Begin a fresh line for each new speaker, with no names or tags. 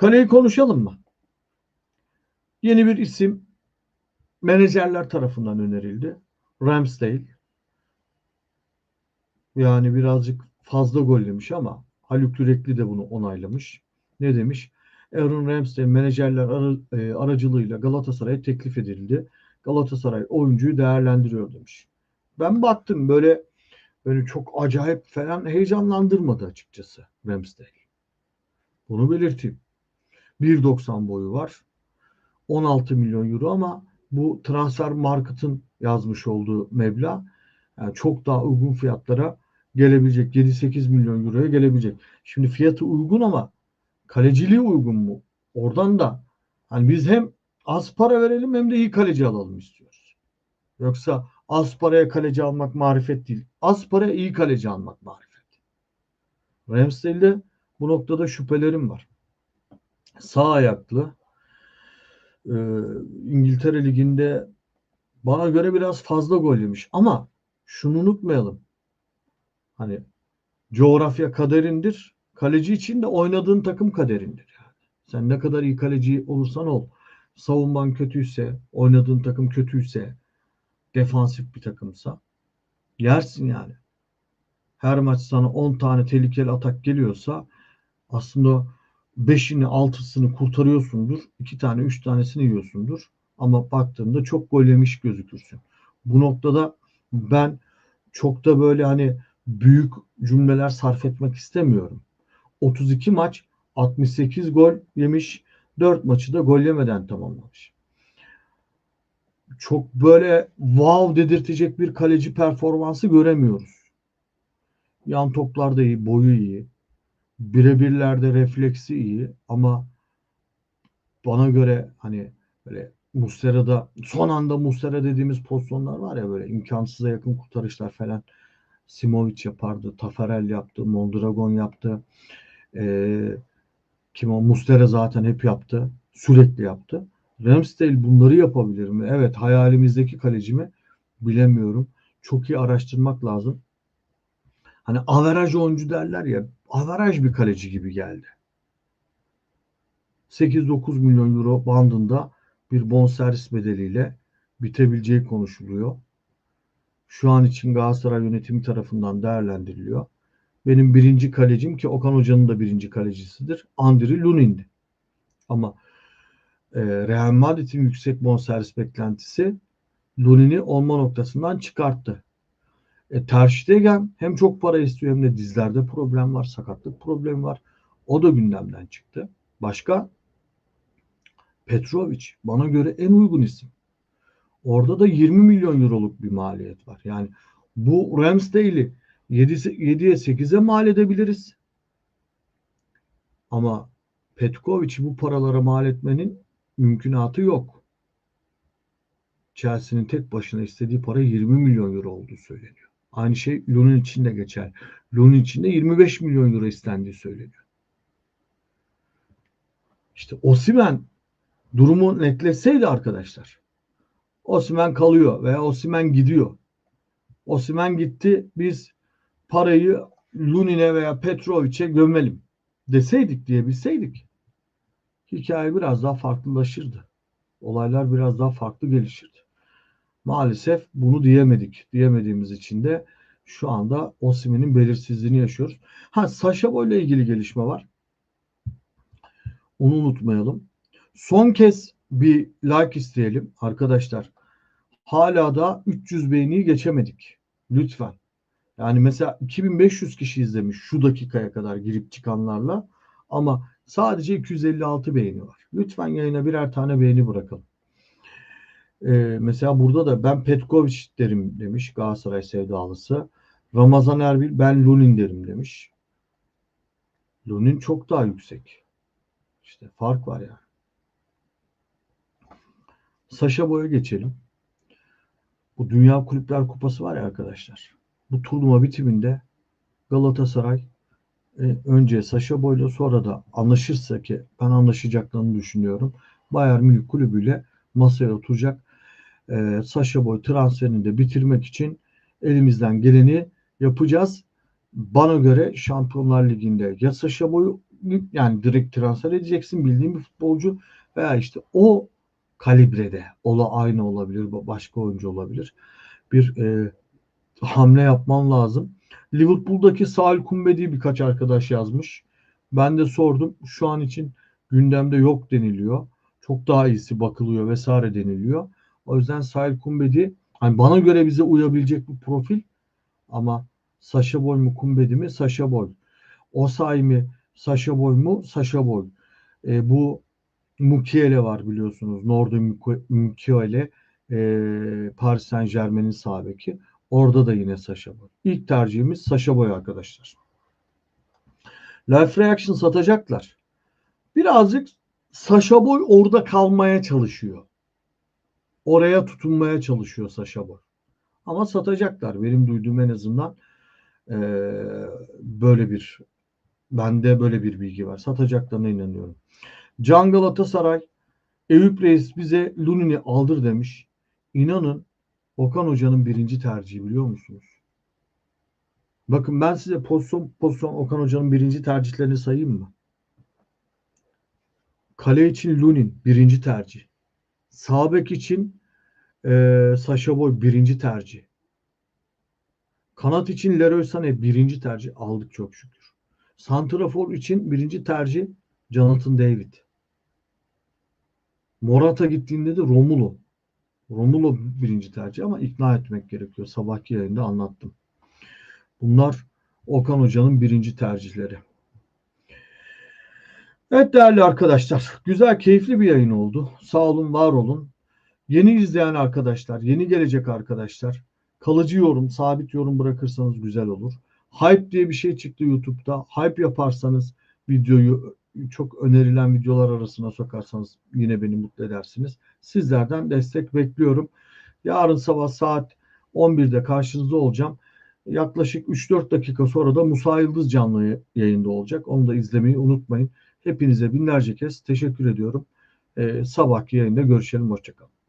Kaleyi konuşalım mı? Yeni bir isim menajerler tarafından önerildi. Ramsdale. Yani birazcık fazla gol demiş ama Haluk Yürekli de bunu onaylamış. Ne demiş? Aaron Ramsdale menajerler e, aracılığıyla Galatasaray'a teklif edildi. Galatasaray oyuncuyu değerlendiriyor demiş. Ben baktım böyle böyle çok acayip falan heyecanlandırmadı açıkçası Ramsdale. Bunu belirteyim. 1.90 boyu var. 16 milyon euro ama bu transfer market'ın yazmış olduğu meblağ yani çok daha uygun fiyatlara gelebilecek. 7-8 milyon euroya gelebilecek. Şimdi fiyatı uygun ama kaleciliği uygun mu? Oradan da hani biz hem az para verelim hem de iyi kaleci alalım istiyoruz. Yoksa az paraya kaleci almak marifet değil. Az paraya iyi kaleci almak marifet. Ramsdale'de bu noktada şüphelerim var. Sağ ayaklı. Ee, İngiltere Ligi'nde bana göre biraz fazla gol yemiş. Ama şunu unutmayalım. Hani coğrafya kaderindir. Kaleci için de oynadığın takım kaderindir. Yani. Sen ne kadar iyi kaleci olursan ol. Savunman kötüyse, oynadığın takım kötüyse, defansif bir takımsa yersin yani. Her maç sana 10 tane tehlikeli atak geliyorsa aslında 5'ini 6'sını kurtarıyorsundur. 2 tane 3 tanesini yiyorsundur. Ama baktığında çok gol yemiş gözükürsün. Bu noktada ben çok da böyle hani büyük cümleler sarf etmek istemiyorum. 32 maç 68 gol yemiş. 4 maçı da gol yemeden tamamlamış. Çok böyle wow dedirtecek bir kaleci performansı göremiyoruz. Yan toplarda iyi, boyu iyi. Birebirlerde refleksi iyi ama bana göre hani böyle Muslera'da son anda Muslera dediğimiz pozisyonlar var ya böyle imkansıza yakın kurtarışlar falan. Simovic yapardı, Tafarel yaptı, Mondragon yaptı. Ee, kim o? Muslera zaten hep yaptı. Sürekli yaptı. Ramsdale bunları yapabilir mi? Evet hayalimizdeki kaleci mi? Bilemiyorum. Çok iyi araştırmak lazım. Hani averaj oyuncu derler ya averaj bir kaleci gibi geldi. 8-9 milyon euro bandında bir bonservis bedeliyle bitebileceği konuşuluyor. Şu an için Galatasaray yönetimi tarafından değerlendiriliyor. Benim birinci kalecim ki Okan Hoca'nın da birinci kalecisidir. Andri Lunin'di. Ama e, Real Madrid'in yüksek bonservis beklentisi Lunin'i olma noktasından çıkarttı. E, Ter Stegen hem çok para istiyor hem de dizlerde problem var, sakatlık problemi var. O da gündemden çıktı. Başka? Petrovic. Bana göre en uygun isim. Orada da 20 milyon euroluk bir maliyet var. Yani bu Ramsdale'i 7'ye 8'e mal edebiliriz. Ama Petkovic'i bu paralara mal etmenin mümkünatı yok. Chelsea'nin tek başına istediği para 20 milyon euro olduğu söyleniyor. Aynı şey Lunin için de geçer. Lunin için de 25 milyon euro istendiği söyleniyor. İşte Osimen durumu netletseydi arkadaşlar. Osimen kalıyor veya Osimen gidiyor. Osimen gitti biz parayı Lunin'e veya Petrovic'e gömelim deseydik diyebilseydik hikaye biraz daha farklılaşırdı. Olaylar biraz daha farklı gelişirdi. Maalesef bunu diyemedik. Diyemediğimiz için de şu anda Osimhen'in belirsizliğini yaşıyoruz. Ha Sasha Boy ile ilgili gelişme var. Onu unutmayalım. Son kez bir like isteyelim arkadaşlar. Hala da 300 beğeniyi geçemedik. Lütfen. Yani mesela 2500 kişi izlemiş şu dakikaya kadar girip çıkanlarla ama sadece 256 beğeni var. Lütfen yayına birer tane beğeni bırakalım. Ee, mesela burada da ben Petkovic derim demiş Galatasaray sevdalısı. Ramazan Erbil ben Lunin derim demiş. Lunin çok daha yüksek. İşte fark var yani. Saşa Boy'a geçelim. Bu Dünya Kulüpler Kupası var ya arkadaşlar. Bu turnuva bitiminde Galatasaray e, önce Saşa Boy'la sonra da anlaşırsa ki ben anlaşacaklarını düşünüyorum. Bayern Münih kulübüyle masaya oturacak. E, Saşa Boy transferini de bitirmek için elimizden geleni yapacağız. Bana göre Şampiyonlar Ligi'nde ya Saşa Boy'u yani direkt transfer edeceksin bildiğin bir futbolcu veya işte o kalibrede ola aynı olabilir başka oyuncu olabilir bir e, hamle yapman lazım. Liverpool'daki Sahil Kumbedi birkaç arkadaş yazmış. Ben de sordum. Şu an için gündemde yok deniliyor. Çok daha iyisi bakılıyor vesaire deniliyor. O yüzden Sahil Kumbedi hani bana göre bize uyabilecek bir profil ama Sasha Boy mu Kumbedi mi? Sasha Boy. Osay mi? Sasha Boy mu? Sasha Boy. E, bu Mukiele var biliyorsunuz. Nordo Mukiele e, Paris Saint Germain'in sağ beki. Orada da yine Sasha Boy. İlk tercihimiz Sasha Boy arkadaşlar. Life Reaction satacaklar. Birazcık Sasha Boy orada kalmaya çalışıyor. Oraya tutunmaya çalışıyor Sasha Boy. Ama satacaklar. Benim duyduğum en azından e, böyle bir bende böyle bir bilgi var. Satacaklarına inanıyorum. Can Galatasaray Eyüp Reis bize Lunin'i aldır demiş. İnanın Okan Hoca'nın birinci tercihi biliyor musunuz? Bakın ben size pozisyon pozisyon Okan Hoca'nın birinci tercihlerini sayayım mı? Kale için Lunin birinci tercih. Sağ bek için e, Sasha Boy birinci tercih. Kanat için Leroy Sané birinci tercih aldık çok şükür. Santrafor için birinci tercih Jonathan David. Morata gittiğinde de Romulo. Romulo birinci tercih ama ikna etmek gerekiyor. Sabahki yayında anlattım. Bunlar Okan Hoca'nın birinci tercihleri. Evet değerli arkadaşlar. Güzel, keyifli bir yayın oldu. Sağ olun, var olun. Yeni izleyen arkadaşlar, yeni gelecek arkadaşlar. Kalıcı yorum, sabit yorum bırakırsanız güzel olur. Hype diye bir şey çıktı YouTube'da. Hype yaparsanız videoyu çok önerilen videolar arasına sokarsanız yine beni mutlu edersiniz. Sizlerden destek bekliyorum. Yarın sabah saat 11'de karşınızda olacağım. Yaklaşık 3-4 dakika sonra da Musa Yıldız canlı yayında olacak. Onu da izlemeyi unutmayın. Hepinize binlerce kez teşekkür ediyorum. Ee, sabahki yayında görüşelim. Hoşçakalın.